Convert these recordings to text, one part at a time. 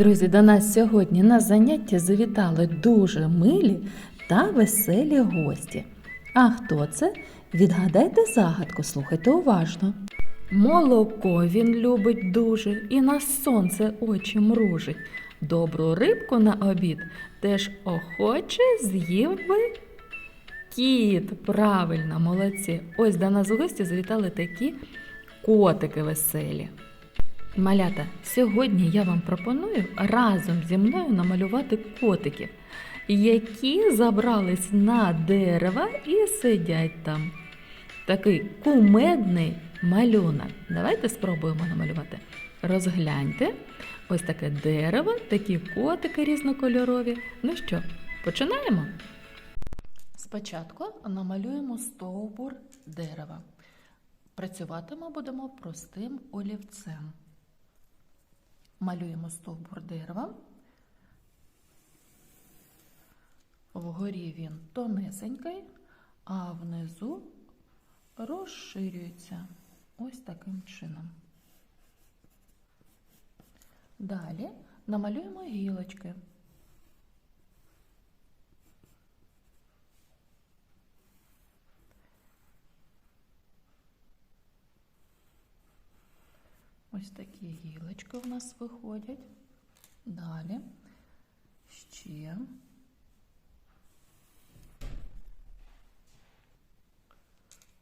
Друзі, до нас сьогодні на заняття завітали дуже милі та веселі гості. А хто це? Відгадайте загадку, слухайте уважно. Молоко він любить дуже і на сонце очі мружить. Добру рибку на обід теж охоче з'їв би кіт. Правильно, молодці. Ось до нас в гості завітали такі котики веселі. Малята, сьогодні я вам пропоную разом зі мною намалювати котиків, які забрались на дерева і сидять там. Такий кумедний малюнок. Давайте спробуємо намалювати. Розгляньте. Ось таке дерево, такі котики різнокольорові. Ну що, починаємо? Спочатку намалюємо стовбур дерева. Працювати ми будемо простим олівцем. Малюємо стовбур дерева. Вгорі він тонесенький, а внизу розширюється ось таким чином. Далі намалюємо гілочки. Ось такі гілочки у нас виходять. Далі ще.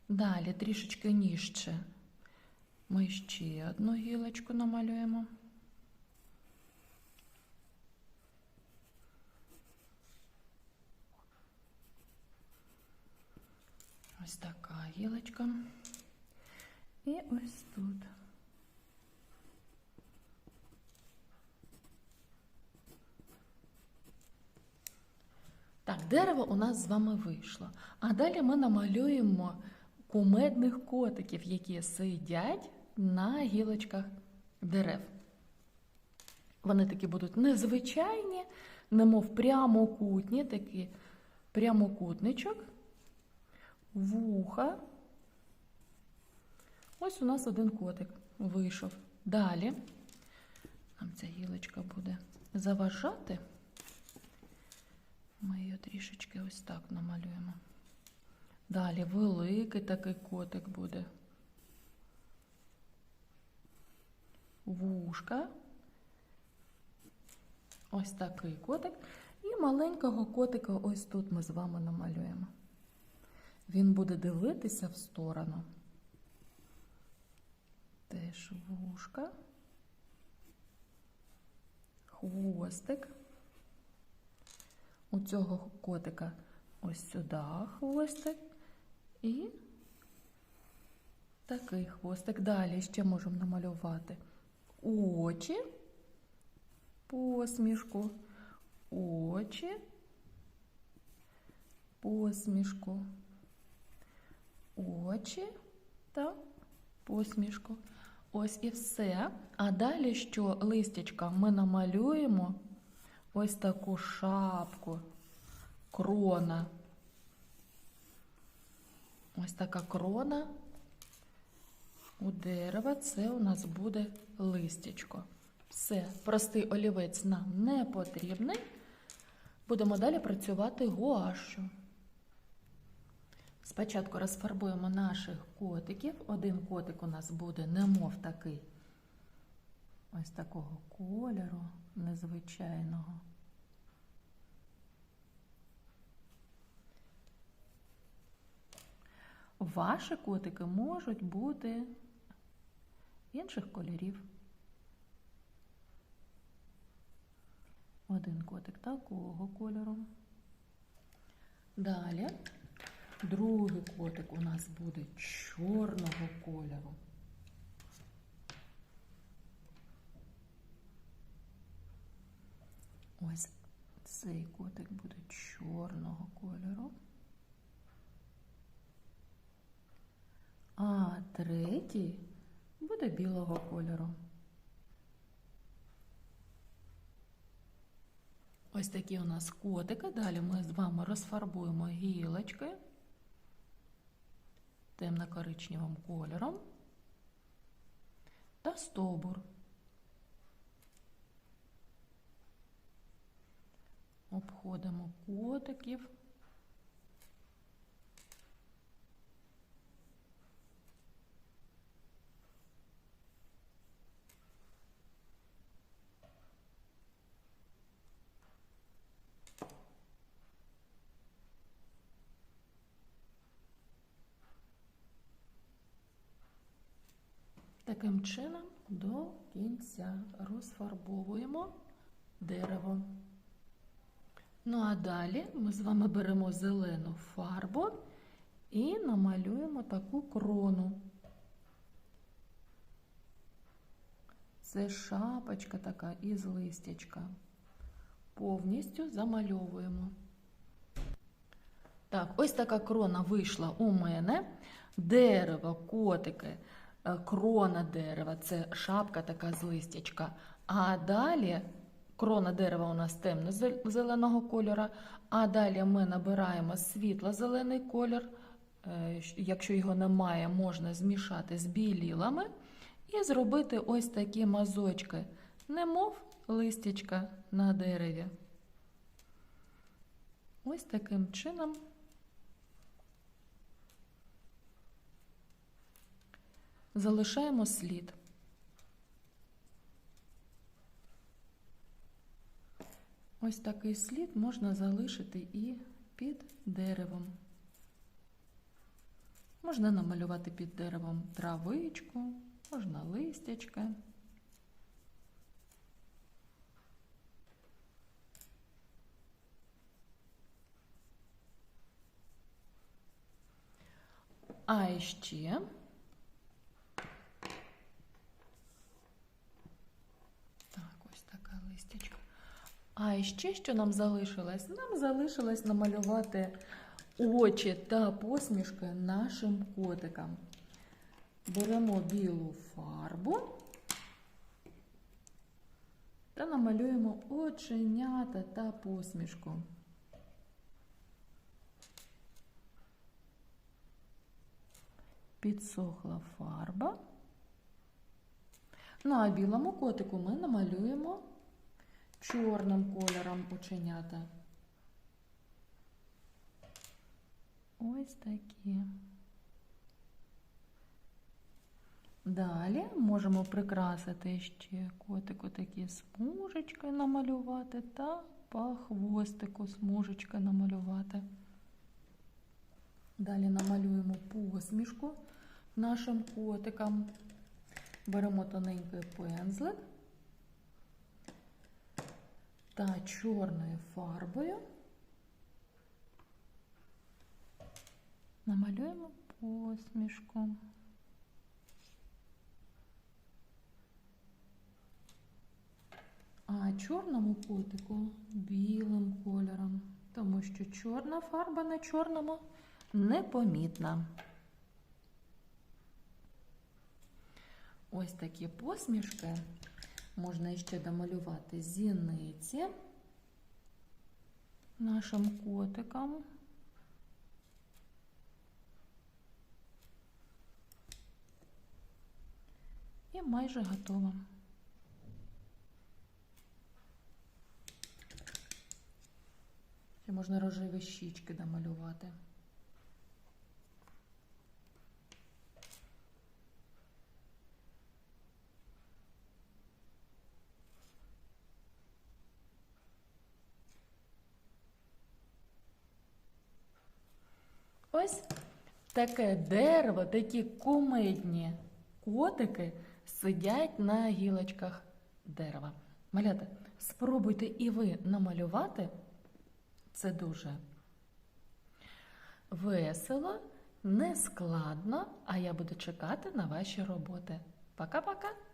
Далі трішечки нижче. Ми ще одну гілочку намалюємо. Ось така гілочка. І ось тут. Так, дерево у нас з вами вийшло. А далі ми намалюємо кумедних котиків, які сидять на гілочках дерев. Вони такі будуть незвичайні, немов прямокутні, такі прямокутничок, вуха. Ось у нас один котик вийшов. Далі нам ця гілочка буде заважати. Ми її трішечки ось так намалюємо. Далі великий такий котик буде. Вушка. Ось такий котик. І маленького котика ось тут ми з вами намалюємо. Він буде дивитися в сторону. Теж вушка. Хвостик. У цього котика ось сюди хвостик і такий хвостик. Далі ще можемо намалювати очі, посмішку, очі, посмішку, очі та посмішку. Ось і все. А далі, що листячка ми намалюємо ось таку шапку, крона. Ось така крона у дерева це у нас буде листячко. Все, простий олівець нам не потрібний. Будемо далі працювати гуашю. Спочатку розфарбуємо наших котиків. Один котик у нас буде немов такий ось такого кольору незвичайного. Ваші котики можуть бути інших кольорів. Один котик такого кольору. Далі другий котик у нас буде чорного кольору. Ось цей котик буде чорного кольору. А третій буде білого кольору. Ось такі у нас котики. Далі ми з вами розфарбуємо гілочки темно-коричневим кольором та стовбур. Обходимо котиків. Таким чином до кінця розфарбовуємо дерево. Ну а далі ми з вами беремо зелену фарбу і намалюємо таку крону. Це шапочка така із листячка. Повністю замальовуємо. Так, ось така крона вийшла у мене. Дерево, котики, е, крона дерева це шапка така з листячка. А далі крона дерева у нас темно-зеленого кольора. А далі ми набираємо світло-зелений колір. Е, Якщо його немає, можна змішати з білілами і зробити ось такі мазочки, немов листячка на дереві. Ось таким чином. Залишаємо слід. Ось такий слід можна залишити і під деревом. Можна намалювати під деревом травичку, можна листячка. А ще так, ось така листячка. А ще що нам залишилось? Нам залишилось намалювати очі та посмішки нашим котикам. Беремо білу фарбу та намалюємо оченята та посмішку. Підсохла фарба. Ну а білому котику ми намалюємо чорним кольором оченята. Ось такі. Далі можемо прикрасити ще котику такі смужечки намалювати та по хвостику смужечки намалювати. Далі намалюємо посмішку нашим котикам. Беремо тоненький пензлик та чорною фарбою намалюємо посмішку. А чорному котику білим кольором, тому що чорна фарба на чорному непомітна. Ось такі посмішки можна ще домалювати зіниці нашим котикам. І майже готово. Ще можна рожеві щічки домалювати. Ось таке дерево, такі кумедні котики сидять на гілочках дерева. Малята, спробуйте і ви намалювати. Це дуже весело, нескладно, а я буду чекати на ваші роботи. Пока-пока!